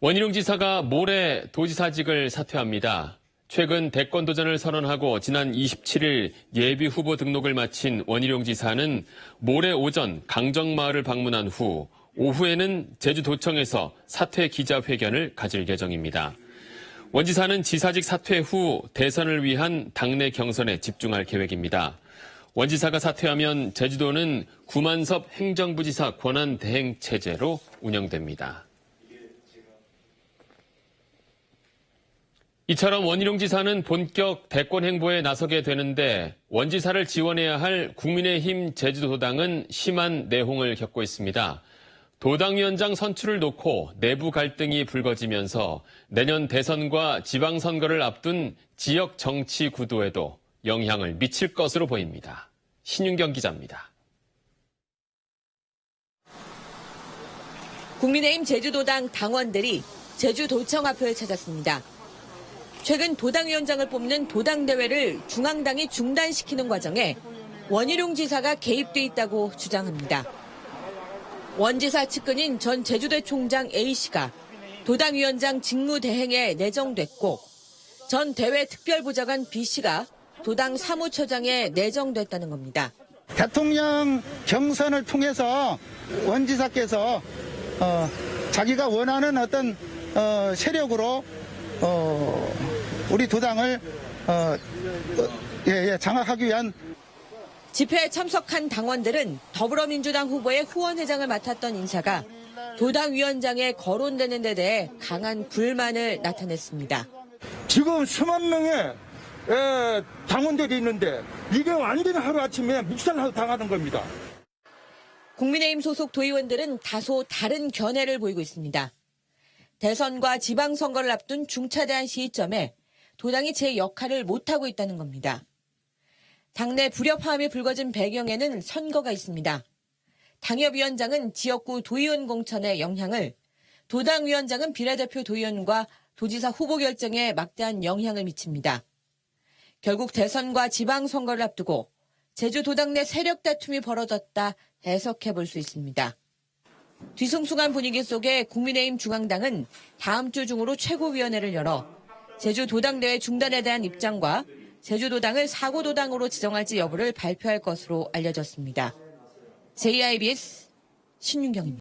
원희룡 지사가 모레 도지사직을 사퇴합니다. 최근 대권 도전을 선언하고 지난 27일 예비 후보 등록을 마친 원희룡 지사는 모레 오전 강정마을을 방문한 후 오후에는 제주도청에서 사퇴 기자회견을 가질 예정입니다. 원 지사는 지사직 사퇴 후 대선을 위한 당내 경선에 집중할 계획입니다. 원 지사가 사퇴하면 제주도는 구만섭 행정부지사 권한 대행 체제로 운영됩니다. 이처럼 원희룡 지사는 본격 대권 행보에 나서게 되는데 원 지사를 지원해야 할 국민의힘 제주도당은 심한 내홍을 겪고 있습니다. 도당위원장 선출을 놓고 내부 갈등이 불거지면서 내년 대선과 지방선거를 앞둔 지역 정치 구도에도 영향을 미칠 것으로 보입니다. 신윤경 기자입니다. 국민의힘 제주도당 당원들이 제주도청 앞을 찾았습니다. 최근 도당위원장을 뽑는 도당대회를 중앙당이 중단시키는 과정에 원희룡 지사가 개입돼 있다고 주장합니다. 원 지사 측근인 전 제주대 총장 A씨가 도당위원장 직무대행에 내정됐고 전 대외 특별보좌관 B씨가 도당 사무처장에 내정됐다는 겁니다. 대통령 경선을 통해서 원 지사께서 어, 자기가 원하는 어떤 어, 세력으로 어, 우리 도당을 어, 어, 예, 예, 장악하기 위한 집회에 참석한 당원들은 더불어민주당 후보의 후원회장을 맡았던 인사가 도당 위원장에 거론되는 데 대해 강한 불만을 나타냈습니다. 지금 수만 명의 에, 당원들이 있는데 이게 완전히 하루아침에 묵살하고 당하는 겁니다. 국민의힘 소속 도의원들은 다소 다른 견해를 보이고 있습니다. 대선과 지방선거를 앞둔 중차대한 시점에 도당이 제 역할을 못하고 있다는 겁니다. 당내 불협화음이 불거진 배경에는 선거가 있습니다. 당협위원장은 지역구 도의원 공천의 영향을, 도당위원장은 비례대표 도의원과 도지사 후보 결정에 막대한 영향을 미칩니다. 결국 대선과 지방선거를 앞두고 제주도당 내 세력 다툼이 벌어졌다 해석해 볼 수 있습니다. 뒤숭숭한 분위기 속에 국민의힘 중앙당은 다음 주 중으로 최고위원회를 열어 제주 도당대회 중단에 대한 입장과 제주도당을 사고도당으로 지정할지 여부를 발표할 것으로 알려졌습니다. JIBS 신윤경입니다.